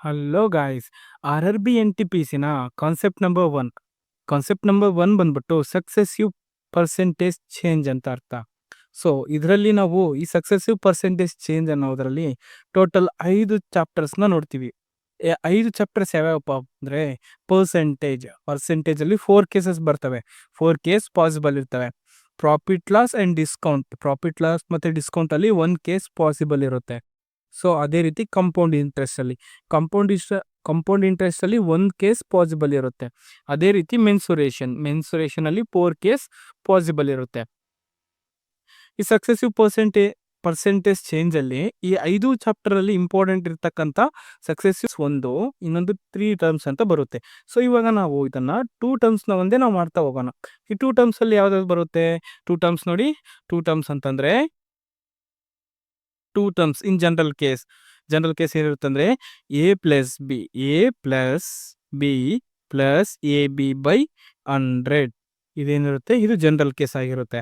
Hello guys R R B N T P ಸಿನ concept number one concept number one ಬಂದ್ಬಿಟ್ಟು successive percentage change ಅಂತ ಅರ್ಥ. So ಇದರಲ್ಲಿ ನಾವು ಈ ಸಕ್ಸೆಸಿವ್ ಪರ್ಸೆಂಟೇಜ್ ಚೇಂಜ್ ಅನ್ನೋದರಲ್ಲಿ ಟೋಟಲ್ ಐದು ಚಾಪ್ಟರ್ಸ್ನ ನೋಡ್ತೀವಿ. ಐದು ಚಾಪ್ಟರ್ಸ್ ಯಾವ್ಯಾವಪ್ಪ ಅಂದರೆ ಪರ್ಸೆಂಟೇಜ್ ಪರ್ಸೆಂಟೇಜಲ್ಲಿ ಫೋರ್ ಕೇಸಸ್ ಬರ್ತವೆ. ಫೋರ್ ಕೇಸ್ ಪಾಸಿಬಲ್ ಇರ್ತವೆ. Profit loss and discount profit loss ಮತ್ತು ಡಿಸ್ಕೌಂಟಲ್ಲಿ ಒಂದು ಕೇಸ್ ಪಾಸಿಬಲ್ ಇರುತ್ತೆ. ಸೊ ಅದೇ ರೀತಿ ಕಂಪೌಂಡ್ ಇಂಟ್ರೆಸ್ಟಲ್ಲಿ ಕಂಪೌಂಡ್ ಇಷ್ಟ ಕಂಪೌಂಡ್ ಇಂಟ್ರೆಸ್ಟಲ್ಲಿ ಒಂದು ಕೇಸ್ ಪಾಸಿಬಲ್ ಇರುತ್ತೆ. ಅದೇ ರೀತಿ ಮೆನ್ಸುರೇಷನ್ ಮೆನ್ಸುರೇಷನಲ್ಲಿ ಫೋರ್ ಕೇಸ್ ಪಾಸಿಬಲ್ ಇರುತ್ತೆ. ಈ ಸಕ್ಸೆಸಿವ್ ಪರ್ಸೆಂಟೇ ಪರ್ಸೆಂಟೇಜ್ ಚೇಂಜಲ್ಲಿ ಈ ಐದು ಚಾಪ್ಟರಲ್ಲಿ ಇಂಪಾರ್ಟೆಂಟ್ ಇರ್ತಕ್ಕಂಥ ಸಕ್ಸೆಸಿವ್ಸ್ ಒಂದು, ಇನ್ನೊಂದು ತ್ರೀ ಟರ್ಮ್ಸ್ ಅಂತ ಬರುತ್ತೆ. ಸೊ ಇವಾಗ ನಾವು ಇದನ್ನ ಟೂ ಟರ್ಮ್ಸ್ನ ಒಂದೇ ನಾವು ಮಾಡ್ತಾ ಹೋಗೋಣ. ಈ ಟೂ ಟರ್ಮ್ಸಲ್ಲಿ ಯಾವ್ದಾದ್ರು ಬರುತ್ತೆ? ಟೂ ಟರ್ಮ್ಸ್ ನೋಡಿ ಟೂ ಟರ್ಮ್ಸ್ ಅಂತಂದ್ರೆ two terms in general case. General case ಏನಿರುತ್ತೆ ಅಂದರೆ A plus B A plus B plus A B by hundred ಇದೇನಿರುತ್ತೆ? ಇದು ಜನರಲ್ ಕೇಸ್ ಆಗಿರುತ್ತೆ.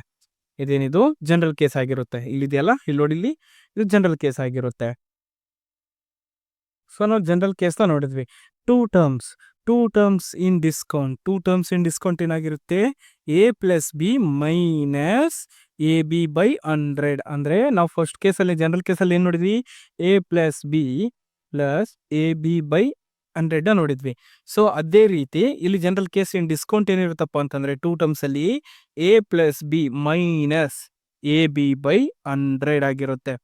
ಇದೇನಿದು? ಜನರಲ್ ಕೇಸ್ ಆಗಿರುತ್ತೆ. ಇಲ್ಲಿದೆಯಲ್ಲ? ಇಲ್ಲಿ ನೋಡಿ ಇಲ್ಲಿ. ಇದು ಜನರಲ್ ಕೇಸ್ ಆಗಿರುತ್ತೆ. ಸೊ ನಾವು ಜನರಲ್ ಕೇಸ್ನ ನೋಡಿದ್ವಿ. Two terms two terms in discount two terms in discount ಏನಾಗಿರುತ್ತೆ? A plus B minus A B by hundred ಅಂದರೆ ನಾವು ಫಸ್ಟ್ ಕೇಸಲ್ಲಿ ಜನರಲ್ ಕೇಸಲ್ಲಿ ಏನು ನೋಡಿದ್ವಿ? A plus B plus A B by ಹಂಡ್ರೆಡ್ನ ನೋಡಿದ್ವಿ. ಸೊ ಅದೇ ರೀತಿ ಇಲ್ಲಿ ಜನರಲ್ ಕೇಸ್ ಏನು ಡಿಸ್ಕೌಂಟ್ ಏನಿರುತ್ತಪ್ಪ ಅಂತಂದರೆ two ಟರ್ಮ್ಸಲ್ಲಿ A plus B minus A B by hundred ಆಗಿರುತ್ತೆ.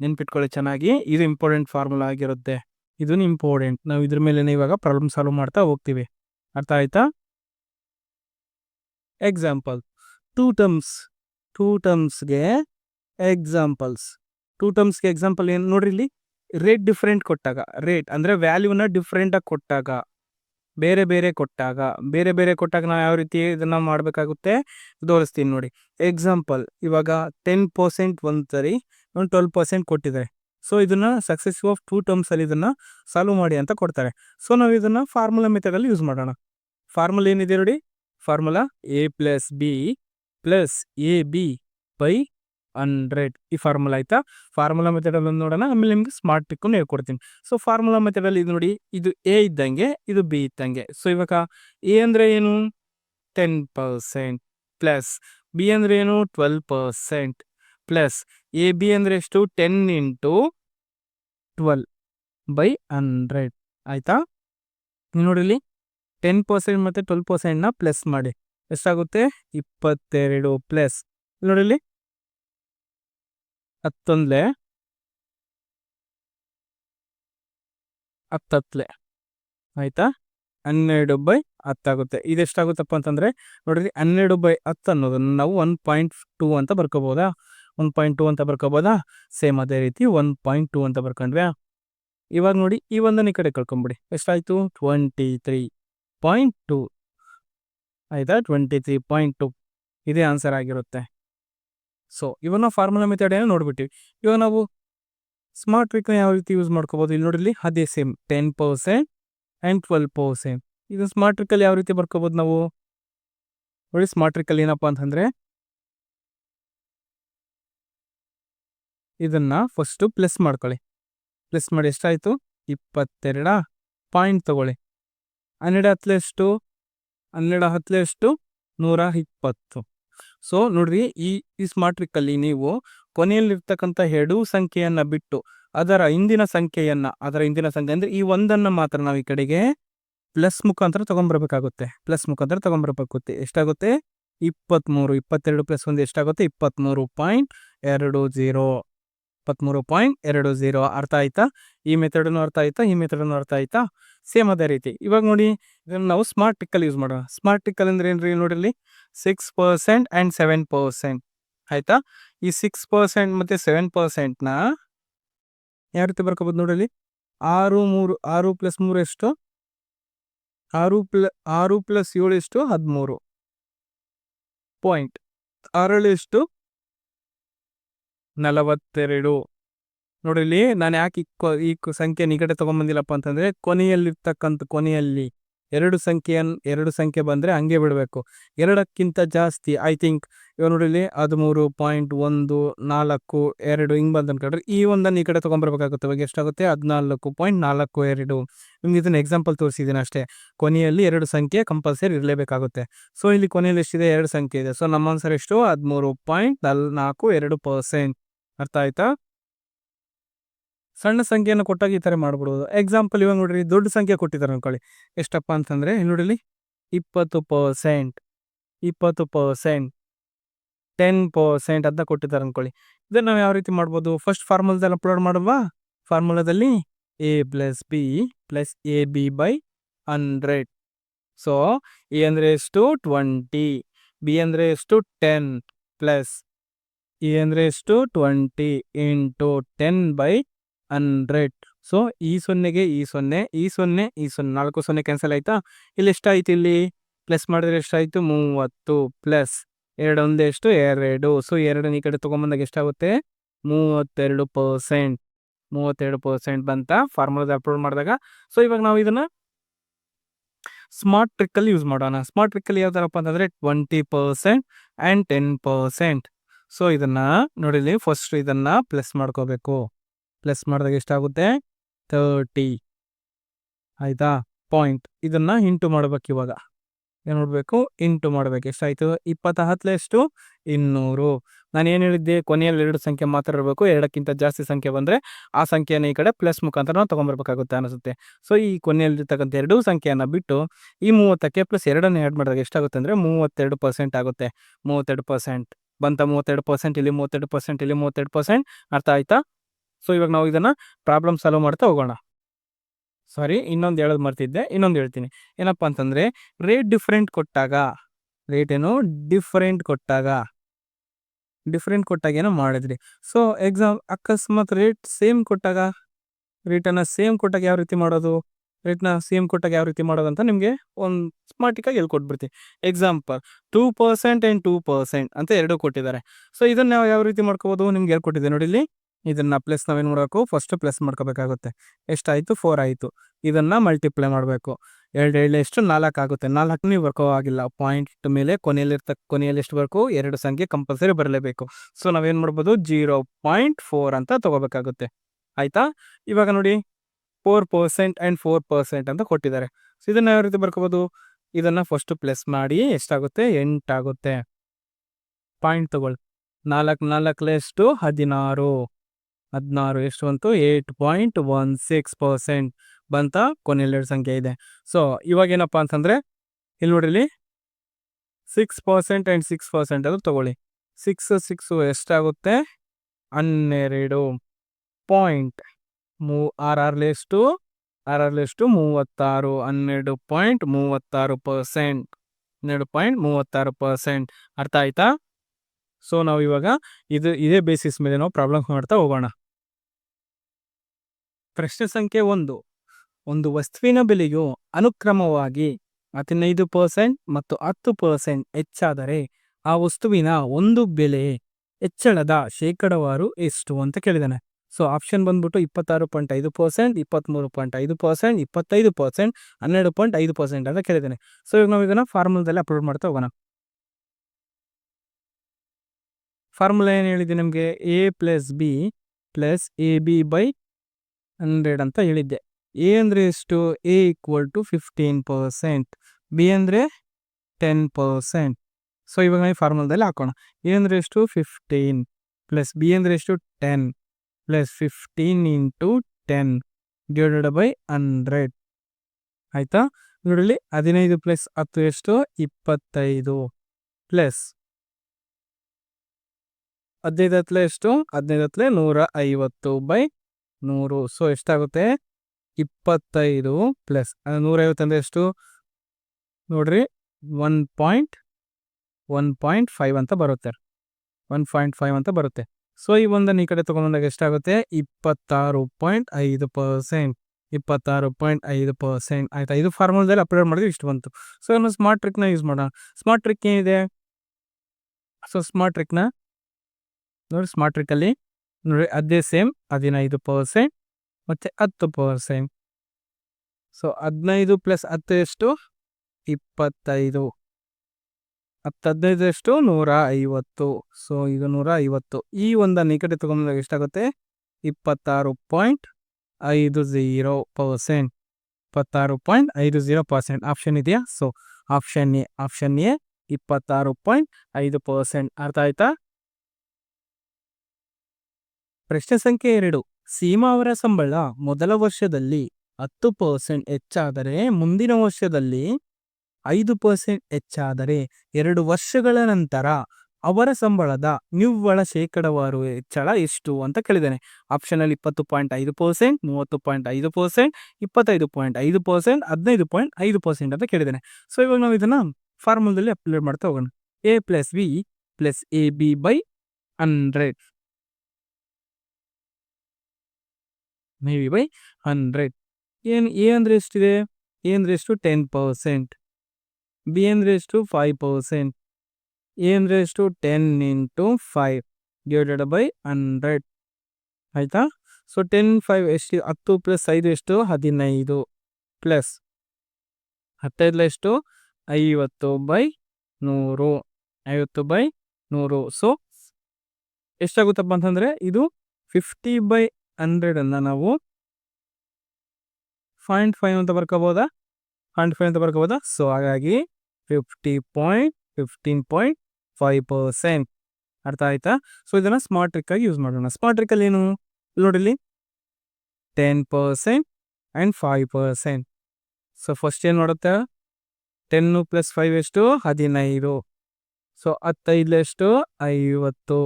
ನೆನ್ಪಿಟ್ಕೊಳ್ಳಿ ಚೆನ್ನಾಗಿ. ಇದು ಇಂಪಾರ್ಟೆಂಟ್ ಫಾರ್ಮುಲಾ ಆಗಿರುತ್ತೆ. ಇದನ್ನು ಇಂಪಾರ್ಟೆಂಟ್ ನಾವು ಇದ್ರ ಮೇಲೆ ಇವಾಗ ಪ್ರಾಬ್ಲಮ್ ಸಾಲ್ವ್ ಮಾಡ್ತಾ ಹೋಗ್ತೀವಿ. ಅರ್ಥ ಆಯ್ತಾ? ಎಕ್ಸಾಂಪಲ್ ಟೂ ಟರ್ಮ್ಸ್ ಟೂ ಟರ್ಮ್ಸ್ಗೆ ಎಕ್ಸಾಂಪಲ್ಸ್ ಟೂ ಟರ್ಮ್ಸ್ಗೆ ಎಕ್ಸಾಂಪಲ್ ಏನು ನೋಡ್ರಿ ಇಲ್ಲಿ? ರೇಟ್ ಡಿಫ್ರೆಂಟ್ ಕೊಟ್ಟಾಗ. ರೇಟ್ ಅಂದರೆ ವ್ಯಾಲ್ಯೂನ ಡಿಫ್ರೆಂಟಾಗಿ ಕೊಟ್ಟಾಗ. ಬೇರೆ ಬೇರೆ ಕೊಟ್ಟಾಗ. ಬೇರೆ ಬೇರೆ ಕೊಟ್ಟಾಗ ನಾವು ಯಾವ ರೀತಿ ಇದನ್ನು ಮಾಡಬೇಕಾಗುತ್ತೆ? ತೋರಿಸ್ತೀನಿ ನೋಡಿ. ಎಕ್ಸಾಂಪಲ್ ಇವಾಗ ಟೆನ್ ಪರ್ಸೆಂಟ್ ಒಂದು ಸರಿ ಒಂದು ಟ್ವೆಲ್ ಪರ್ಸೆಂಟ್ ಕೊಟ್ಟಿದ್ದಾರೆ ಸೊ ಇದನ್ನು ಸಕ್ಸೆಸಿವ್ ಆಫ್ ಟೂ ಟರ್ಮ್ಸಲ್ಲಿ ಇದನ್ನು ಇದನ್ನ ಸಾಲ್ವ್ ಮಾಡಿ ಅಂತ ಕೊಡ್ತಾರೆ. ಸೊ ನಾವು ಇದನ್ನು ಫಾರ್ಮುಲಾ ಮೆಥಡಲ್ಲಿ ಯೂಸ್ ಮಾಡೋಣ. ಫಾರ್ಮುಲಾ ಏನಿದೆ ನೋಡಿ? Formula A plus B plus A B by hundred ಈ ಫಾರ್ಮುಲಾ ಆಯ್ತಾ? ಫಾರ್ಮುಲಾ ಒಂದು ನೋಡೋಣ. ಆಮೇಲೆ ನಿಮ್ಗೆ ಸ್ಮಾರ್ಟ್ ಟ್ರಿಕ್ಕನ್ನು ಹೇಳ್ಕೊಡ್ತೀನಿ. ಸೊ ಫಾರ್ಮುಲಾ ಮೆಥಡಲ್ಲಿ ಇದು ನೋಡಿ, ಇದು ಎ ಇದ್ದಂಗೆ, ಇದು ಬಿ ಇದ್ದಂಗೆ. ಸೊ ಇವಾಗ ಎ ಅಂದರೆ ಏನು? ಟೆನ್ ಪರ್ಸೆಂಟ್ ಪ್ಲಸ್ ಬಿ ಅಂದರೆ ಏನು? Twelve percent plus A B ಅಂದರೆ ಎಷ್ಟು? Ten into twelve by hundred ಆಯ್ತಾ? ನೀವು ನೋಡಿ ಇಲ್ಲಿ ಟೆನ್ ಪರ್ಸೆಂಟ್ ಮತ್ತು ಟ್ವೆಲ್ ಪರ್ಸೆಂಟ್ನ ಪ್ಲಸ್ ಮಾಡಿ. ಎಷ್ಟಾಗುತ್ತೆ? ಇಪ್ಪತ್ತೆರಡು ಪ್ಲಸ್. ನೋಡಿ ಇಲ್ಲಿ ಹತ್ತೊಂದ್ಲೆ. ಹತ್ತತ್ಲೆ. ಆಯ್ತಾ? ಹನ್ನೆರಡು ಬೈ ಹತ್ತಾಗುತ್ತೆ ಇದೆಷ್ಟಾಗುತ್ತಪ್ಪ ಅಂತಂದ್ರೆ ನೋಡಿರಿ ಹನ್ನೆರಡು ಬೈ ಹತ್ತು ಅನ್ನೋದನ್ನು ನಾವು ಒನ್ ಪಾಯಿಂಟ್ ಟೂ ಅಂತ ಬರ್ಕೋಬೋದಾ? ಒನ್ ಪಾಯಿಂಟ್ ಟೂ ಅಂತ ಬರ್ಕೋಬೋದಾ? ಸೇಮ್ ಅದೇ ರೀತಿ ಒನ್ ಪಾಯಿಂಟ್ ಟೂ ಅಂತ ಬರ್ಕೊಂಡ್ವ್ಯಾ? ಇವಾಗ ನೋಡಿ ಈ ಒಂದನ್ನ ಈ ಕಡೆ ಕಳ್ಕೊಂಬಿಡಿ ಎಷ್ಟಾಯಿತು? ಟ್ವೆಂಟಿ ತ್ರೀ ಪಾಯಿಂಟ್ ಟೂ ಆಯ್ತಾ? ಟ್ವೆಂಟಿ ತ್ರೀ ಪಾಯಿಂಟ್ ಟು ಇದೇ ಆನ್ಸರ್ ಆಗಿರುತ್ತೆ. ಸೊ ಇವಾಗ ನಾವು ಫಾರ್ಮುಲಾ ಮೆಥಡ್ ಏನೋ ನೋಡ್ಬಿಟ್ಟಿವಿ ಇವಾಗ ನಾವು ಸ್ಮಾರ್ಟ್ ಟ್ರಿಕ್ನ ಯಾವ ರೀತಿ ಯೂಸ್ ಮಾಡ್ಕೋಬೋದು? ಇಲ್ಲಿ ನೋಡಿಲಿ ಅದೇ same ten percent and twelve percent ಇದು ಸ್ಮಾರ್ಟ್ ಟ್ರಿಕ್ಕಲ್ಲಿ ಯಾವ ರೀತಿ ಬರ್ಕೋಬೋದು ನಾವು? ನೋಡಿ ಸ್ಮಾರ್ಟ್ ಟ್ರಿಕ್ಕಲ್ಲಿ ಏನಪ್ಪ ಅಂತಂದರೆ ಇದನ್ನು ಫಸ್ಟು ಪ್ಲಸ್ ಮಾಡ್ಕೊಳ್ಳಿ. ಪ್ಲಸ್ ಮಾಡಿ ಎಷ್ಟಾಯಿತು? ಇಪ್ಪತ್ತೆರಡ? ಪಾಯಿಂಟ್ ತಗೊಳ್ಳಿ. ಹನ್ನೆರಡು ಹತ್ತಲೆ ಎಷ್ಟು? ಹನ್ನೆರಡು ಹತ್ತಲೆ ಎಷ್ಟು ನೂರ ಇಪ್ಪತ್ತು ಸೊ ನೋಡ್ರಿ, ಈ ಈ ಸ್ಮಾರ್ಟ್ ಟ್ರಿಕ್ಕಲ್ಲಿ ನೀವು ಕೊನೆಯಲ್ಲಿರ್ತಕ್ಕಂಥ ಎರಡೂ ಸಂಖ್ಯೆಯನ್ನ ಬಿಟ್ಟು ಅದರ ಹಿಂದಿನ ಸಂಖ್ಯೆಯನ್ನ, ಅದರ ಹಿಂದಿನ ಸಂಖ್ಯೆ ಅಂದ್ರೆ ಈ ಒಂದನ್ನ ಮಾತ್ರ ನಾವು ಈ ಕಡೆಗೆ ಪ್ಲಸ್ ಮುಖಾಂತರ ತಗೊಂಡ್ಬರ್ಬೇಕಾಗುತ್ತೆ. ಪ್ಲಸ್ ಮುಖಾಂತರ ತಗೊಂಡ್ಬರ್ಬೇಕಾಗುತ್ತೆ. ಎಷ್ಟಾಗುತ್ತೆ? ಇಪ್ಪತ್ತ್ಮೂರು ಇಪ್ಪತ್ತೆರಡು ಪ್ಲಸ್ ಒಂದು ಎಷ್ಟಾಗುತ್ತೆ? ಇಪ್ಪತ್ತ್ಮೂರು ಪಾಯಿಂಟ್ ಎರಡು ಜೀರೋ. ಇಪ್ಪತ್ತ್ಮೂರು ಪಾಯಿಂಟ್ ಎರಡು ಜೀರೋ ಅರ್ಥ ಆಯ್ತಾ? ಈ ಮೆಥಡನ್ನು ಅರ್ಥ ಆಯ್ತಾ? ಈ ಮೆಥಡನ್ನು ಅರ್ಥ ಆಯ್ತಾ? ಸೇಮ್ ಅದೇ ರೀತಿ. ಇವಾಗ ನೋಡಿ, ಇದನ್ನು ನಾವು ಸ್ಮಾರ್ಟ್ ಟಿಕ್ಕಲ್ಲಿ ಯೂಸ್ ಮಾಡೋಣ. ಸ್ಮಾರ್ಟ್ ಟಿಕ್ಕಲ್ ಅಂದ್ರೆ ರೀ ನೋಡಿರಲಿ six percent and seven percent. ಆಯ್ತಾ? ಈ ಸಿಕ್ಸ್ ಪರ್ಸೆಂಟ್ ಮತ್ತು ಸೆವೆನ್ ಪರ್ಸೆಂಟ್ನ ಯಾವ ರೀತಿ ಬರ್ಕೋಬೋದು ನೋಡಲಿ ಆರು ಮೂರು, ಆರು ಪ್ಲಸ್ ಮೂರು ಎಷ್ಟು? ಆರು ಪ್ಲ, ಆರು ಪ್ಲಸ್ ಏಳು ಎಷ್ಟು? ಹದಿಮೂರು. ಪಾಯಿಂಟ್. ಆರೇಳು ಎಷ್ಟು? ನಲವತ್ತೆರಡು. ನೋಡಿಲಿ ನಾನು ಯಾಕೆ ಈ ಸಂಖ್ಯೆ ನಿಕಟ ತೊಗೊಂಬಂದಿಲ್ಲಪ್ಪ ಅಂತಂದರೆ, ಕೊನೆಯಲ್ಲಿರ್ತಕ್ಕಂಥ ಕೊನೆಯಲ್ಲಿ ಎರಡು ಸಂಖ್ಯೆಯನ್ನು ಎರಡು ಸಂಖ್ಯೆ ಬಂದರೆ ಹಂಗೆ ಬಿಡಬೇಕು. ಎರಡಕ್ಕಿಂತ ಜಾಸ್ತಿ, ಐ ಥಿಂಕ್, ಇವಾಗ ನೋಡಿ ಹದಿಮೂರು ಪಾಯಿಂಟ್ ಒಂದು ನಾಲ್ಕು ಎರಡು ಹಿಂಗೆ ಬಂದು ಅನ್ಕೊಂಡ್ರೆ, ಈ ಒಂದನ್ನು ಈ ಕಡೆ ತೊಗೊಂಬರ್ಬೇಕಾಗುತ್ತೆ. ಇವಾಗ ಎಷ್ಟಾಗುತ್ತೆ? ಹದಿನಾಲ್ಕು ಪಾಯಿಂಟ್ ನಾಲ್ಕು ಎರಡು. ನಿಮ್ಗೆ ಇದನ್ನು ಎಕ್ಸಾಂಪಲ್ ತೋರಿಸಿದ್ದೀನಿ ಅಷ್ಟೇ. ಕೊನೆಯಲ್ಲಿ ಎರಡು ಸಂಖ್ಯೆ ಕಂಪಲ್ಸರಿ ಇರಲೇಬೇಕಾಗುತ್ತೆ. ಸೊ ಇಲ್ಲಿ ಕೊನೆಯಲ್ಲಿ ಎಷ್ಟಿದೆ? ಎರಡು ಸಂಖ್ಯೆ ಇದೆ. ಸೊ ನಮ್ಮ ಆನ್ಸರ್ ಎಷ್ಟು? ಹದಿಮೂರು ಪಾಯಿಂಟ್ ನಾಲ್ಕು ಎರಡು ಪರ್ಸೆಂಟ್ ಅರ್ಥ ಆಯ್ತಾ? ಸಣ್ಣ ಸಂಖ್ಯೆಯನ್ನು ಕೊಟ್ಟಾಗ ಈ ಥರ ಮಾಡ್ಬಿಡೋದು. ಎಕ್ಸಾಂಪಲ್ ಇವಾಗ ನೋಡ್ರಿ, ದೊಡ್ಡ ಸಂಖ್ಯೆ ಕೊಟ್ಟಿದ್ದಾರೆ ಅನ್ಕೊಳ್ಳಿ. ಎಷ್ಟಪ್ಪ ಅಂತಂದರೆ ನೋಡಿಲಿ ಇಪ್ಪತ್ತು ಪರ್ಸೆಂಟ್ ಇಪ್ಪತ್ತು ಪರ್ಸೆಂಟ್ ಟೆನ್ ಪರ್ಸೆಂಟ್ ಅಂತ ಕೊಟ್ಟಿದ್ದಾರೆ ಅನ್ಕೊಳ್ಳಿ. ಇದನ್ನು ನಾವು ಯಾವ ರೀತಿ ಮಾಡ್ಬೋದು? ಫಸ್ಟ್ ಫಾರ್ಮುಲಾದಲ್ಲಿ ಅಪ್ಲೋಡ್ ಮಾಡುವ? ಫಾರ್ಮುಲಾದಲ್ಲಿ A plus B plus A B by hundred so A ಅಂದರೆ ಎಷ್ಟು? ಟ್ವೆಂಟಿ ಬಿ ಅಂದರೆ ಎಷ್ಟು? ಟೆನ್ ಪ್ಲಸ್ ಎ ಅಂದರೆ ಎಷ್ಟು twenty into ten by hundred. So, ಈ ಸೊನ್ನೆಗೆ ಈ ಸೊನ್ನೆ ಈ ಸೊನ್ನೆ ಈ ಸೊನ್ನೆ, ನಾಲ್ಕು ಸೊನ್ನೆ ಕ್ಯಾನ್ಸಲ್ ಆಯ್ತಾ? ಇಲ್ಲಿ ಎಷ್ಟಾಯ್ತು ಇಲ್ಲಿ? ಪ್ಲಸ್ ಮಾಡಿದ್ರೆ ಎಷ್ಟಾಯಿತು? ಮೂವತ್ತು ಪ್ಲಸ್ ಎರಡು ಎಷ್ಟು ಎರಡು. ಸೊ, ಎರಡನ್ನ ಈ ಕಡೆ ತೊಗೊಂಬಂದಾಗ ಎಷ್ಟಾಗುತ್ತೆ? ಮೂವತ್ತೆರಡು ಪರ್ಸೆಂಟ್. ಮೂವತ್ತೆರಡು ಪರ್ಸೆಂಟ್ ಬಂತ ಫಾರ್ಮುಲಾದ ಅಪ್ಲೋಡ್ ಮಾಡಿದಾಗ. ಸೊ, ಇವಾಗ ನಾವು ಇದನ್ನ ಸ್ಮಾರ್ಟ್ ಟ್ರಿಕ್ಕಲ್ಲಿ ಯೂಸ್ ಮಾಡೋಣ. ಸ್ಮಾರ್ಟ್ ಟ್ರಿಕ್ಕಲ್ಲಿ ಯಾವ ಥರಪ್ಪ ಅಂತಂದರೆ twenty percent and ten percent. So ಇದನ್ನ ನೋಡಿಲಿ ಫಸ್ಟ್ ಇದನ್ನ ಪ್ಲಸ್ ಮಾಡ್ಕೋಬೇಕು. ಪ್ಲಸ್ ಮಾಡಿದಾಗ ಎಷ್ಟಾಗುತ್ತೆ? ತರ್ಟಿ ಆಯ್ತಾ? ಪಾಯಿಂಟ್ ಇದನ್ನ ಇಂಟು ಮಾಡ್ಬೇಕು ಇವಾಗ. ಏನು ನೋಡ್ಬೇಕು ಇಂಟು ಮಾಡ್ಬೇಕು. ಎಷ್ಟಾಯ್ತು? ಇಪ್ಪತ್ತ ಹತ್ತಲೆ ಎಷ್ಟು? ಇನ್ನೂರು. ನಾನು ಏನು ಹೇಳಿದ್ದೆ? ಕೊನೆಯಲ್ಲಿ ಎರಡು ಸಂಖ್ಯೆ ಮಾತ್ರ ಇರಬೇಕು. ಎರಡಕ್ಕಿಂತ ಜಾಸ್ತಿ ಸಂಖ್ಯೆ ಬಂದರೆ ಆ ಸಂಖ್ಯೆಯನ್ನು ಈ ಕಡೆ ಪ್ಲಸ್ ಮುಖಾಂತರ ನಾವು ತೊಗೊಂಬರ್ಬೇಕಾಗುತ್ತೆ ಅನಿಸುತ್ತೆ. ಸೊ ಈ ಕೊನೆಯಲ್ಲಿರ್ತಕ್ಕಂಥ ಎರಡೂ ಸಂಖ್ಯೆಯನ್ನು ಬಿಟ್ಟು ಈ ಮೂವತ್ತಕ್ಕೆ ಪ್ಲಸ್ ಎರಡನ್ನು ಆ್ಯಡ್ ಮಾಡಿದಾಗ ಎಷ್ಟಾಗುತ್ತೆ ಅಂದರೆ ಮೂವತ್ತೆರಡು ಪರ್ಸೆಂಟ್ ಆಗುತ್ತೆ. ಮೂವತ್ತೆರಡು ಪರ್ಸೆಂಟ್ ಬಂತ ಮೂವತ್ತೆರಡು ಪರ್ಸೆಂಟ್ ಇಲ್ಲಿ ಮೂವತ್ತೆರಡು ಪರ್ಸೆಂಟ್ ಇಲ್ಲಿ ಮೂವತ್ತೆರಡು ಪರ್ಸೆಂಟ್ ಅರ್ಥ ಆಯ್ತಾ? ಸೊ ಇವಾಗ ನಾವು ಇದನ್ನು ಪ್ರಾಬ್ಲಮ್ ಸಾಲ್ವ್ ಮಾಡ್ತಾ ಹೋಗೋಣ. ಸಾರಿ ಇನ್ನೊಂದು ಹೇಳೋದು ಮರ್ತಿದ್ದೆ, ಇನ್ನೊಂದು ಹೇಳ್ತೀನಿ. ಏನಪ್ಪ ಅಂತಂದರೆ ರೇಟ್ ಡಿಫ್ರೆಂಟ್ ಕೊಟ್ಟಾಗ ರೇಟ್ ಏನು ಡಿಫ್ರೆಂಟ್ ಕೊಟ್ಟಾಗ ಡಿಫ್ರೆಂಟ್ ಕೊಟ್ಟಾಗ ಏನೋ ಮಾಡಿದ್ರಿ. ಸೊ ಎಕ್ಸಾಮ್ ಅಕಸ್ಮಾತ್ ರೇಟ್ ಸೇಮ್ ಕೊಟ್ಟಾಗ ರೇಟನ್ನು ಸೇಮ್ ಕೊಟ್ಟಾಗ ಯಾವ ರೀತಿ ಮಾಡೋದು? ರೇಟ್ನ ಸೇಮ್ ಕೊಟ್ಟಾಗ ಯಾವ ರೀತಿ ಮಾಡೋದಂತ ನಿಮಗೆ ಒಂದು ಸ್ಮಾರ್ಟಿಕಾಗಿ ಹೇಳ್ಕೊಟ್ಬಿಡ್ತೀನಿ example two percent and two percent ಅಂತ ಎರಡು ಕೊಟ್ಟಿದ್ದಾರೆ. ಸೊ ಇದನ್ನು ನಾವು ಯಾವ ರೀತಿ ಮಾಡ್ಕೋಬೋದು? ನಿಮ್ಗೆ ಕೊಟ್ಟಿದೆ ನೋಡಿ ಇಲ್ಲಿ. ಇದನ್ನ ಪ್ಲಸ್ ನಾವೇನು ಮಾಡಬೇಕು? ಫಸ್ಟ್ ಪ್ಲಸ್ ಮಾಡ್ಕೋಬೇಕಾಗುತ್ತೆ. ಎಷ್ಟಾಯಿತು? ಫೋರ್ ಆಯಿತು. ಇದನ್ನು ಮಲ್ಟಿಪ್ಲೈ ಮಾಡಬೇಕು. ಎರಡು ಎರಡು ಎಷ್ಟು? ನಾಲ್ಕು ಆಗುತ್ತೆ. ನಾಲ್ಕು ನೀವು ಬರ್ಕೋ ಆಗಿಲ್ಲ. ಪಾಯಿಂಟ್ ಮೇಲೆ ಕೊನೆಯಲ್ಲಿರ್ತ, ಕೊನೆಯಲ್ಲಿ ಎಷ್ಟು ಬರ್ಕು ಎರಡು ಸಂಖ್ಯೆ ಕಂಪಲ್ಸರಿ ಬರಲೇಬೇಕು. ಸೊ ನಾವೇನು ಮಾಡ್ಬೋದು? ಜೀರೋ ಪಾಯಿಂಟ್ ಫೋರ್ ಅಂತ ತಗೋಬೇಕಾಗುತ್ತೆ. ಆಯಿತಾ? ಇವಾಗ ನೋಡಿ. Four percent and four percent ಅಂತ ಕೊಟ್ಟಿದ್ದಾರೆ. ಸೊ ಇದನ್ನು ಯಾವ ರೀತಿ ಬರ್ಕೋಬೋದು? ಇದನ್ನು ಫಸ್ಟ್ ಪ್ಲಸ್ ಮಾಡಿ ಎಷ್ಟಾಗುತ್ತೆ? ಎಂಟಾಗುತ್ತೆ. ಪಾಯಿಂಟ್ ತಗೊಳ್ಳಿ. ನಾಲ್ಕು, ನಾಲ್ಕಲೆ ಎಷ್ಟು? ಹದಿನಾರು. ಹದಿನಾರು ಎಷ್ಟು ಬಂತು? Eight point one six percent ಬಂತ ಕೊನೆಯಲ್ಲಿ ಸಂಖ್ಯೆ ಇದೆ. ಸೊ ಇವಾಗ ಏನಪ್ಪ ಅಂತಂದರೆ, ಇಲ್ಲಿ ನೋಡಿಲಿ six percent and six percent ಅದು ತಗೊಳ್ಳಿ. ಸಿಕ್ಸ್ ಸಿಕ್ಸು ಎಷ್ಟಾಗುತ್ತೆ? ಹನ್ನೆರಡು. ಪಾಯಿಂಟ್ ಮೂ ಆರ್ ಆರ್ ಲೆಸ್ಟು ಆರ್ ಆರ್ ಲೆಸ್ಟು ಮೂವತ್ತಾರು, ಹನ್ನೆರಡು ಪಾಯಿಂಟ್ ಮೂವತ್ತಾರು ಪರ್ಸೆಂಟ್, ಹನ್ನೆರಡು ಪಾಯಿಂಟ್ ಮೂವತ್ತಾರು ಪರ್ಸೆಂಟ್. ಅರ್ಥ ಆಯ್ತಾ? ಸೊ ನಾವು ಇವಾಗ ಇದು, ಇದೇ ಬೇಸಿಸ್ ಮೇಲೆ ನಾವು ಪ್ರಾಬ್ಲಮ್ಸ್ ಮಾಡ್ತಾ ಹೋಗೋಣ. ಪ್ರಶ್ನೆ ಸಂಖ್ಯೆ ಒಂದು. ಒಂದು ವಸ್ತುವಿನ ಬೆಲೆಯು ಅನುಕ್ರಮವಾಗಿ ಹದಿನೈದು ಪರ್ಸೆಂಟ್ ಮತ್ತು ಹತ್ತು ಪರ್ಸೆಂಟ್ ಹೆಚ್ಚಾದರೆ ಆ ವಸ್ತುವಿನ ಒಂದು ಬೆಲೆ ಹೆಚ್ಚಳದ ಶೇಕಡವಾರು ಎಷ್ಟು ಅಂತ ಕೇಳಿದಾನೆ. ಸೊ ಆಪ್ಷನ್ ಬಂದ್ಬಿಟ್ಟು ಇಪ್ಪತ್ತಾರು ಪಾಯಿಂಟ್ ಐದು ಪರ್ಸೆಂಟ್ ಇಪ್ಪತ್ತ್ಮೂರು ಪಾಯಿಂಟ್ ಐದು ಪರ್ಸೆಂಟ್ ಇಪ್ಪತ್ತೈದು ಪರ್ಸೆಂಟ್ ಹನ್ನೆರಡು ಪಾಯಿಂಟ್ ಐದು ಪರ್ಸೆಂಟ್ ಅಂತ ಕೇಳಿದ್ದೇನೆ. ಸೊ ಈಗ ನಾವು ಇದನ್ನು ಫಾರ್ಮುಲಾದಲ್ಲಿ ಅಪ್ಲೋಡ್ ಮಾಡ್ತಾ ಹೋಗೋಣ. ಫಾರ್ಮುಲಾ ಏನು ಹೇಳಿದೆ ನಮಗೆ? A plus B plus A B by hundred ಅಂತ ಹೇಳಿದ್ದೆ. ಎ ಅಂದರೆ ಎಷ್ಟು? A equal to fifteen percent B ಅಂದರೆ ಟೆನ್ ಪರ್ಸೆಂಟ್ ಸೊ ಇವಾಗ ನಾವು ಫಾರ್ಮುಲಾದಲ್ಲಿ ಹಾಕೋಣ. ಎ ಅಂದರೆ ಎಷ್ಟು? ಫಿಫ್ಟೀನ್ ಪ್ಲಸ್ ಬಿ ಅಂದರೆ ಎಷ್ಟು? Ten plus fifteen into ten divided by hundred. ಆಯಿತಾ? ನೋಡಲಿ ಹದಿನೈದು ಪ್ಲಸ್ ಹತ್ತು ಎಷ್ಟು? ಇಪ್ಪತ್ತೈದು. ಪ್ಲಸ್ ಹದಿನೈದು ಹತ್ತಲೆ ಎಷ್ಟು? ಹದಿನೈದು ಹತ್ತಲೆ ನೂರ ಐವತ್ತು ಬೈ ನೂರು. ಸೊ, ಎಷ್ಟಾಗುತ್ತೆ? ಇಪ್ಪತ್ತೈದು ಪ್ಲಸ್ ನೂರೈವತ್ತು ಅಂದರೆ ಎಷ್ಟು? ನೋಡ್ರಿ, one point one point five ಅಂತ ಬರುತ್ತೆ. ಒನ್ ಪಾಯಿಂಟ್ ಫೈವ್ ಅಂತ ಬರುತ್ತೆ. ಸೊ ಈ ಒಂದನ್ನು ಈ ಕಡೆ ತೊಗೊಂಡಾಗ ಎಷ್ಟಾಗುತ್ತೆ? ಇಪ್ಪತ್ತಾರು ಪಾಯಿಂಟ್ ಐದು ಪರ್ಸೆಂಟ್. ಇಪ್ಪತ್ತಾರು ಪಾಯಿಂಟ್ ಐದು ಪರ್ಸೆಂಟ್. ಆಯ್ತಾ? ಇದು ಫಾರ್ಮುಲಾದಲ್ಲಿ ಅಪ್ಲೋಡ್ ಮಾಡಿದ್ರೆ ಇಷ್ಟು ಬಂತು. ಸೊ ಇನ್ನು ಸ್ಮಾರ್ಟ್ ಟ್ರಿಕ್ನ ಯೂಸ್ ಮಾಡೋಣ. ಸ್ಮಾರ್ಟ್ ಟ್ರಿಕ್ ಏನಿದೆ? ಸೊ ಸ್ಮಾರ್ಟ್ ಟ್ರಿಕ್ನ ನೋಡಿ, ಸ್ಮಾರ್ಟ್ ಟ್ರಿಕ್ಕಲ್ಲಿ ನೋಡಿ, ಅದೇ ಸೇಮ್ ಹದಿನೈದು ಪರ್ಸೆಂಟ್ ಮತ್ತು ಹತ್ತು ಪರ್ಸೆಂಟ್. ಸೊ ಹದಿನೈದು ಪ್ಲಸ್ ಹತ್ತು ಎಷ್ಟು? ಇಪ್ಪತ್ತೈದು. ಹತ್ತು ಹದಿನೈದು ಎಷ್ಟು ನೂರ ಐವತ್ತು ಸೊ ಇದು ನೂರ ಐವತ್ತು ಈ ಒಂದು ತಗೊಂಡಾಗ ತೊಗೊಂಡಾಗ ಎಷ್ಟಾಗುತ್ತೆ? ಇಪ್ಪತ್ತಾರು ಪಾಯಿಂಟ್ ಐದು ಝೀರೋ ಪರ್ಸೆಂಟ್. ಇಪ್ಪತ್ತಾರು ಪಾಯಿಂಟ್ ಐದು ಝೀರೋ ಪರ್ಸೆಂಟ್. ಆಪ್ಷನ್ ಇದೆಯಾ? So, option A option A, ಇಪ್ಪತ್ತಾರು ಪಾಯಿಂಟ್ ಐದು ಪರ್ಸೆಂಟ್. ಅರ್ಥ ಆಯ್ತಾ? ಪ್ರಶ್ನೆ ಸಂಖ್ಯೆ ಎರಡು. ಸೀಮಾ ಅವರ ಸಂಬಳ ಮೊದಲ ವರ್ಷದಲ್ಲಿ ಹತ್ತು ಪರ್ಸೆಂಟ್ ಹೆಚ್ಚಾದರೆ ಮುಂದಿನ ವರ್ಷದಲ್ಲಿ ಐದು ಪರ್ಸೆಂಟ್ ಹೆಚ್ಚಾದರೆ ಎರಡು ವರ್ಷಗಳ ನಂತರ ಅವರ ಸಂಬಳದ ನಿವ್ವಳ ಶೇಕಡವಾರು ಹೆಚ್ಚಳ ಎಷ್ಟು ಅಂತ ಕೇಳಿದ್ದೇನೆ. ಆಪ್ಷನಲ್ಲಿ ಇಪ್ಪತ್ತು ಪಾಯಿಂಟ್ ಐದು ಪರ್ಸೆಂಟ್, ಮೂವತ್ತು ಪಾಯಿಂಟ್ ಐದು ಪರ್ಸೆಂಟ್, ಇಪ್ಪತ್ತೈದು ಪಾಯಿಂಟ್ ಐದು ಪರ್ಸೆಂಟ್, ಹದಿನೈದು ಪಾಯಿಂಟ್ ಐದು ಪರ್ಸೆಂಟ್ ಅಂತ ಕೇಳಿದ್ದೇನೆ. ಸೊ ಇವಾಗ ನಾವು ಇದನ್ನು ಫಾರ್ಮುಲದಲ್ಲಿ ಅಪ್ಲೈ ಮಾಡ್ತಾ ಹೋಗೋಣ. A plus B plus A B by hundred May B by hundred ಏನು ಎ ಅಂದರೆ ಎಷ್ಟಿದೆ? ಎ ಅಂದರೆ ಎಷ್ಟು? ಟೆನ್ ಪರ್ಸೆಂಟ್ ಬಿ ಅಂದರೆ ಎಷ್ಟು ಫೈವ್ ಪರ್ಸೆಂಟ್ ಎ ಅಂದರೆ ಎಷ್ಟು ten into five divided by hundred ಆಯಿತಾ? ಸೊ ಟೆನ್ ಫೈವ್ ಎಷ್ಟು? ಹತ್ತು ಪ್ಲಸ್ ಐದು ಎಷ್ಟು? ಹದಿನೈದು ಪ್ಲಸ್ ಹತ್ತೈದು ಎಷ್ಟು? ಐವತ್ತು ಬೈ ನೂರು. ಐವತ್ತು ಬೈ ನೂರು. ಸೊ ಎಷ್ಟಾಗುತ್ತಪ್ಪ ಅಂತಂದರೆ, ಇದು ಫಿಫ್ಟಿ ಬೈ ಹಂಡ್ರೆಡನ್ನು ನಾವು ಪಾಯಿಂಟ್ ಫೈವ್ ಅಂತ ಬರ್ಕೋಬೋದಾ? ಪಾಯಿಂಟ್ ಫೈವ್ ಅಂತ ಬರ್ಕೋಬೋದಾ? ಸೊ ಹಾಗಾಗಿ fifty point fifteen point five percent ಅರ್ಥ ಆಯ್ತಾ? ಸೊ ಇದನ್ನು ಸ್ಮಾರ್ಟ್ ಟ್ರಿಕ್ ಆಗಿ ಯೂಸ್ ಮಾಡೋಣ. ಸ್ಮಾರ್ಟ್ ಟ್ರಿಕ್ ಅಲ್ಲಿ ಏನು? ನೋಡಿಲಿ ten percent and five percent so first ಏನು ಮಾಡುತ್ತೆ? ಟೆನ್ನು ಪ್ಲಸ್ ಫೈವ್ ಎಷ್ಟು? ಹದಿನೈದು. ಸೊ ಹತ್ತೈದಲೆಷ್ಟು ಐವತ್ತು.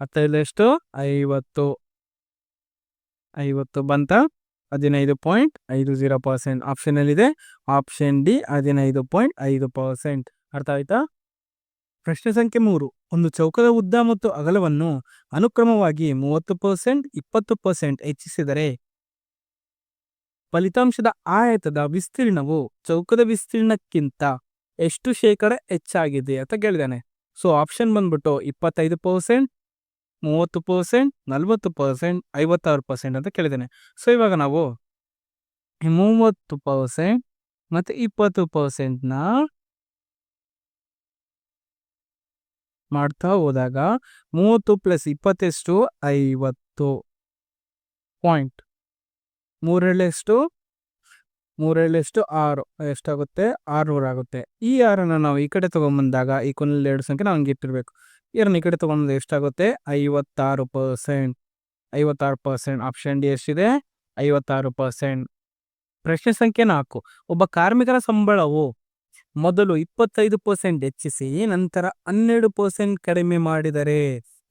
ಹತ್ತೈದಲೆಷ್ಟು ಐವತ್ತು. ಐವತ್ತು ಬಂತ? ಹದಿನೈದು ಪಾಯಿಂಟ್ ಐದು ಜೀರೋ ಪರ್ಸೆಂಟ್ ಆಪ್ಷನಲ್ಲಿದೆ. ಆಪ್ಷನ್ ಡಿ, ಹದಿನೈದು ಪಾಯಿಂಟ್ ಐದು ಪರ್ಸೆಂಟ್. ಅರ್ಥ ಆಯ್ತಾ? ಪ್ರಶ್ನೆ ಸಂಖ್ಯೆ ಮೂರು. ಒಂದು ಚೌಕದ ಉದ್ದ ಮತ್ತು ಅಗಲವನ್ನು ಅನುಕ್ರಮವಾಗಿ ಮೂವತ್ತು ಪರ್ಸೆಂಟ್, ಇಪ್ಪತ್ತು ಪರ್ಸೆಂಟ್ ಹೆಚ್ಚಿಸಿದರೆ ಫಲಿತಾಂಶದ ಆಯತದ ವಿಸ್ತೀರ್ಣವು ಚೌಕದ ವಿಸ್ತೀರ್ಣಕ್ಕಿಂತ ಎಷ್ಟು ಶೇಕಡ ಹೆಚ್ಚಾಗಿದೆ ಅಂತ ಕೇಳಿದಾನೆ. ಸೊ, ಆಪ್ಷನ್ ಬಂದ್ಬಿಟ್ಟು ಇಪ್ಪತ್ತೈದು ಪರ್ಸೆಂಟ್ ಮೂವತ್ತು ಪರ್ಸೆಂಟ್ ನಲ್ವತ್ತು ಪರ್ಸೆಂಟ್ ಐವತ್ತಾರು ಪರ್ಸೆಂಟ್ ಅಂತ ಕೇಳಿದ್ದೇನೆ. ಸೊ ಇವಾಗ ನಾವು ಮೂವತ್ತು ಪರ್ಸೆಂಟ್ ಮತ್ತು ಇಪ್ಪತ್ತು ಪರ್ಸೆಂಟ್ನ ಮಾಡ್ತಾ ಹೋದಾಗ ಮೂವತ್ತು ಪ್ಲಸ್ ಇಪ್ಪತ್ತೆಷ್ಟು, ಐವತ್ತು ಪಾಯಿಂಟ್. ಮೂರೇಳೆಷ್ಟು ಮೂರೇಳೆಷ್ಟು ಆರು, ಎಷ್ಟಾಗುತ್ತೆ? ಆರುನೂರಾಗುತ್ತೆ. ಈ ಆರನ್ನು ನಾವು ಈ ಕಡೆ ತೊಗೊಂಬಂದಾಗ ಈ ಕೊನೆಯಲ್ಲಿ ಎರಡು ಸಂಖ್ಯೆ ನಾವು ಹಂಗೆ ಇಟ್ಟಿರ್ಬೇಕು. ಇದನ್ನು ಈ ಕಡೆ ತೊಗೊಂಡು ಎಷ್ಟಾಗುತ್ತೆ? ಐವತ್ತಾರು ಪರ್ಸೆಂಟ್ ಐವತ್ತಾರು ಪರ್ಸೆಂಟ್ ಆಪ್ಷನ್ ಡಿ ಎಷ್ಟಿದೆ? ಐವತ್ತಾರು ಪರ್ಸೆಂಟ್ ಪ್ರಶ್ನೆ ಸಂಖ್ಯೆ ನಾಲ್ಕು. ಒಬ್ಬ ಕಾರ್ಮಿಕರ ಸಂಬಳವು ಮೊದಲು ಇಪ್ಪತ್ತೈದು ಪರ್ಸೆಂಟ್ ಹೆಚ್ಚಿಸಿ, ನಂತರ ಹನ್ನೆರಡು ಪರ್ಸೆಂಟ್ ಕಡಿಮೆ ಮಾಡಿದರೆ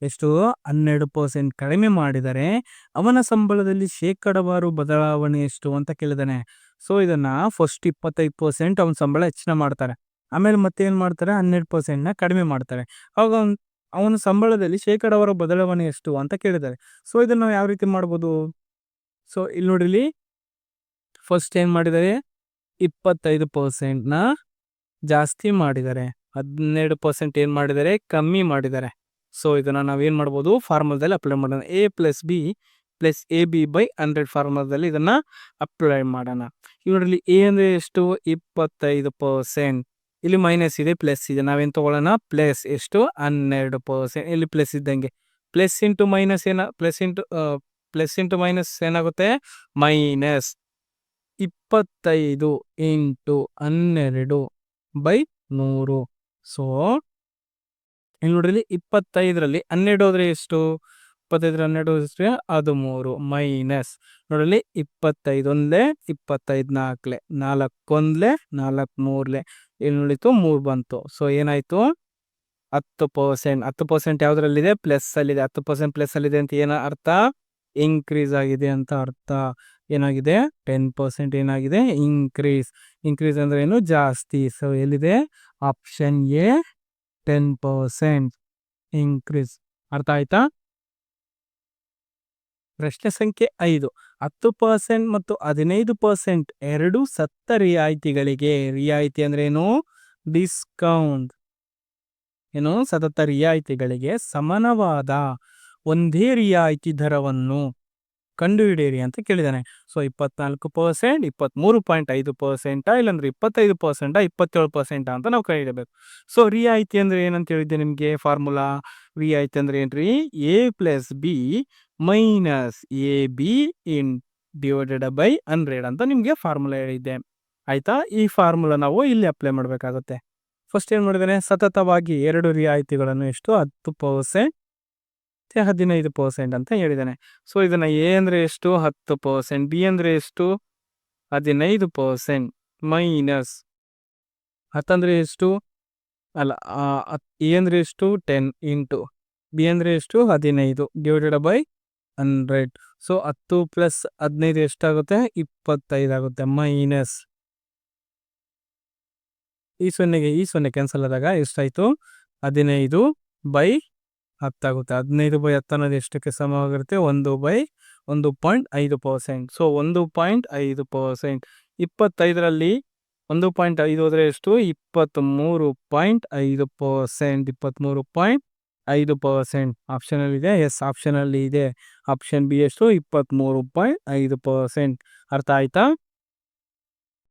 ಎಷ್ಟು? ಹನ್ನೆರಡು ಪರ್ಸೆಂಟ್ ಕಡಿಮೆ ಮಾಡಿದರೆ ಅವನ ಸಂಬಳದಲ್ಲಿ ಶೇಕಡವಾರು ಬದಲಾವಣೆ ಎಷ್ಟು ಅಂತ ಕೇಳಿದಾನೆ. ಸೊ ಇದನ್ನ ಫಸ್ಟ್ ಇಪ್ಪತ್ತೈದು ಪರ್ಸೆಂಟ್ ಅವನ ಸಂಬಳ ಹೆಚ್ಚಿನ ಮಾಡ್ತಾರೆ. ಆಮೇಲೆ ಮತ್ತೆ ಏನ್ ಮಾಡ್ತಾರೆ? ಹನ್ನೆರಡು ಪರ್ಸೆಂಟ್ನ ಕಡಿಮೆ ಮಾಡ್ತಾರೆ. ಅವಾಗ ಅವನ ಸಂಬಳದಲ್ಲಿ ಶೇಕಡಾವಾರು ಬದಲಾವಣೆ ಎಷ್ಟು ಅಂತ ಕೇಳಿದ್ದಾರೆ. ಸೊ ಇದನ್ನು ನಾವು ಯಾವ ರೀತಿ ಮಾಡ್ಬೋದು? ಸೊ ಇಲ್ಲಿ ನೋಡಿಲಿ ಫಸ್ಟ್ ಏನು ಮಾಡಿದ್ದಾರೆ? ಇಪ್ಪತ್ತೈದು ಪರ್ಸೆಂಟ್ನ ಜಾಸ್ತಿ ಮಾಡಿದ್ದಾರೆ. ಹದಿನೆರಡು ಪರ್ಸೆಂಟ್ ಏನು ಮಾಡಿದ್ದಾರೆ? ಕಮ್ಮಿ ಮಾಡಿದ್ದಾರೆ. ಸೊ ಇದನ್ನು ನಾವೇನು ಮಾಡ್ಬೋದು? ಫಾರ್ಮುಲಾದಲ್ಲಿ ಅಪ್ಲೈ ಮಾಡೋಣ. A plus B plus A B by hundred ಫಾರ್ಮುಲಾದಲ್ಲಿ ಇದನ್ನು ಅಪ್ಲೈ ಮಾಡೋಣ. ಇವರಲ್ಲಿ ಎ ಅಂದರೆ ಎಷ್ಟು? ಇಪ್ಪತ್ತೈದು ಪರ್ಸೆಂಟ್ ಇಲ್ಲಿ ಮೈನಸ್ ಇದೆ ಪ್ಲಸ್ ಇದೆ. ನಾವೇನು ತೊಗೊಳ್ಳೋಣ? ಪ್ಲಸ್ ಎಷ್ಟು? ಹನ್ನೆರಡು ಪರ್ಸೆಂಟ್ ಇಲ್ಲಿ ಪ್ಲಸ್ ಇದ್ದಂಗೆ. ಪ್ಲಸ್ ಇಂಟು ಮೈನಸ್ ಏನ plus into plus into minus ಏನಾಗುತ್ತೆ? ಮೈನಸ್ ಇಪ್ಪತ್ತೈದು ಇಂಟು ಹನ್ನೆರಡು ಬೈ ನೂರು. ಸೊ ಇಲ್ಲಿ ನೋಡ್ರಿ ಇಪ್ಪತ್ತೈದರಲ್ಲಿ ಹನ್ನೆರಡು ಹೋದ್ರೆ ಎಷ್ಟು? ಇಪ್ಪತ್ತೈದರ ಹನ್ನೆರಡು ಅದು ಮೂರು ಮೈನಸ್ ನೋಡಲಿ ಇಪ್ಪತ್ತೈದು ಒಂದಲೇ ಇಪ್ಪತ್ತೈದು ನಾಲ್ಕಲೆ ನಾಲ್ಕೊಂದ್ಲೆ ನಾಲ್ಕು ಮೂರ್ಲೆ ಇಲ್ಲಿ ಮೂರು ಬಂತು. ಸೊ ಏನಾಯಿತು? ಹತ್ತು ಪರ್ಸೆಂಟ್ ಹತ್ತು ಪರ್ಸೆಂಟ್ ಯಾವುದ್ರಲ್ಲಿದೆ? ಪ್ಲಸ್ ಅಲ್ಲಿದೆ. ಹತ್ತು ಪರ್ಸೆಂಟ್ ಪ್ಲಸ್ ಅಲ್ಲಿದೆ ಅಂತ ಏನ ಅರ್ಥ? ಇನ್ಕ್ರೀಸ್ ಆಗಿದೆ ಅಂತ ಅರ್ಥ. ಏನಾಗಿದೆ? ಟೆನ್ ಪರ್ಸೆಂಟ್ ಏನಾಗಿದೆ? ಇನ್ಕ್ರೀಸ್ ಇನ್ಕ್ರೀಸ್ ಅಂದ್ರೆ ಏನು? ಜಾಸ್ತಿ. ಸೊ ಎಲ್ಲಿದೆ? Option A ten percent increase ಅರ್ಥ ಆಯ್ತಾ? ಪ್ರಶ್ನೆ ಸಂಖ್ಯೆ ಐದು. ಹತ್ತು ಪರ್ಸೆಂಟ್ ಮತ್ತು ಹದಿನೈದು ಪರ್ಸೆಂಟ್ ಎರಡು ಸತ್ತ ರಿಯಾಯಿತಿಗಳಿಗೆ, ರಿಯಾಯಿತಿ ಅಂದ್ರೆ ಏನು? ಡಿಸ್ಕೌಂಟ್. ಏನು? ಸತತ ರಿಯಾಯಿತಿಗಳಿಗೆ ಸಮಾನವಾದ ಒಂದೇ ರಿಯಾಯಿತಿ ದರವನ್ನು ಕಂಡುಹಿಡಿಯಿರಿ ಅಂತ ಕೇಳಿದ್ದಾನೆ ಸೊ ಇಪ್ಪತ್ನಾಲ್ಕು ಪರ್ಸೆಂಟ್ ಇಪ್ಪತ್ತ್ಮೂರು ಪಾಯಿಂಟ್ ಐದು ಪರ್ಸೆಂಟಾ, ಇಲ್ಲಾಂದ್ರೆ ಇಪ್ಪತ್ತೈದು ಪರ್ಸೆಂಟಾ, ಇಪ್ಪತ್ತೇಳು ಪರ್ಸೆಂಟಾ ಅಂತ ನಾವು ಕಂಡುಹಿಡಬೇಕು ಸೊ ರಿಯಾಯಿತಿ ಅಂದರೆ ಏನಂತ ಹೇಳಿದ್ದೆ ನಿಮಗೆ? ಫಾರ್ಮುಲಾ. ರಿಯಾಯಿತಿ ಅಂದರೆ ಏನ್ರಿ? A plus B minus A B in divided by hundred ಅಂತ ನಿಮಗೆ ಫಾರ್ಮುಲಾ ಹೇಳಿದ್ದೆ ಆಯಿತಾ? ಈ ಫಾರ್ಮುಲಾ ನಾವು ಇಲ್ಲಿ ಅಪ್ಲೈ ಮಾಡಬೇಕಾಗುತ್ತೆ. ಫಸ್ಟ್ ಏನು ಮಾಡಿದ್ದಾನೆ? ಸತತವಾಗಿ ಎರಡು ರಿಯಾಯಿತಿಗಳನ್ನು ಎಷ್ಟು? ಹತ್ತು ಪರ್ಸೆಂಟ್ ಹದಿನೈದು ಪರ್ಸೆಂಟ್ ಅಂತ ಹೇಳಿದ್ದಾನೆ. ಸೊ ಇದನ್ನು ಎ ಅಂದರೆ ಎಷ್ಟು? ಹತ್ತು ಪರ್ಸೆಂಟ್ ಬಿ ಅಂದರೆ ಎಷ್ಟು? ಹದಿನೈದು ಪರ್ಸೆಂಟ್ ಮೈನಸ್ ಹತ್ತಂದರೆ ಎಷ್ಟು? ಅಲ್ಲ ಎ ಅಂದರೆ ಎಷ್ಟು? ಟೆನ್ ಇಂಟು, ಬಿ ಅಂದರೆ ಎಷ್ಟು? ಹದಿನೈದು ಡಿವೈಡೆಡ್ ಬೈ ಹಂಡ್ರೆಡ್ ಸೊ ಹತ್ತು ಪ್ಲಸ್ ಹದಿನೈದು ಎಷ್ಟಾಗುತ್ತೆ? ಇಪ್ಪತ್ತೈದು ಆಗುತ್ತೆ. ಮೈನಸ್ ಈ ಸೊನ್ನೆಗೆ, ಈ ಸೊನ್ನೆ ಕ್ಯಾನ್ಸಲ್ ಆದಾಗ ಎಷ್ಟಾಯಿತು? ಹದಿನೈದು ಬೈ ಹತ್ತಾಗುತ್ತೆ ಹದಿನೈದು ಬೈ ಹತ್ತು ಅನ್ನೋದು ಎಷ್ಟಕ್ಕೆ ಸಮವಾಗಿರುತ್ತೆ? ಒಂದು ಬೈ ಒಂದು ಪಾಯಿಂಟ್ ಐದು ಪರ್ಸೆಂಟ್ ಸೊ ಒಂದು ಪಾಯಿಂಟ್ ಐದು ಪರ್ಸೆಂಟ್ ಇಪ್ಪತ್ತೈದರಲ್ಲಿ ಒಂದು ಪಾಯಿಂಟ್ ಐದು ಹೋದರೆ ಎಷ್ಟು? ಇಪ್ಪತ್ತ್ಮೂರು ಪಾಯಿಂಟ್ ಐದು ಪರ್ಸೆಂಟ್ ಇಪ್ಪತ್ತ್ಮೂರು ಪಾಯಿಂಟ್ ಐದು ಪರ್ಸೆಂಟ್ ಆಪ್ಷನಲ್ಲಿ ಇದೆ. ಎಸ್ ಆಪ್ಷನಲ್ಲಿ ಇದೆ. ಆಪ್ಷನ್ ಬಿ ಎಷ್ಟು ಇಪ್ಪತ್ತ್ಮೂರು ಪಾಯಿಂಟ್ ಐದು ಪರ್ಸೆಂಟ್. ಅರ್ಥ ಆಯ್ತಾ?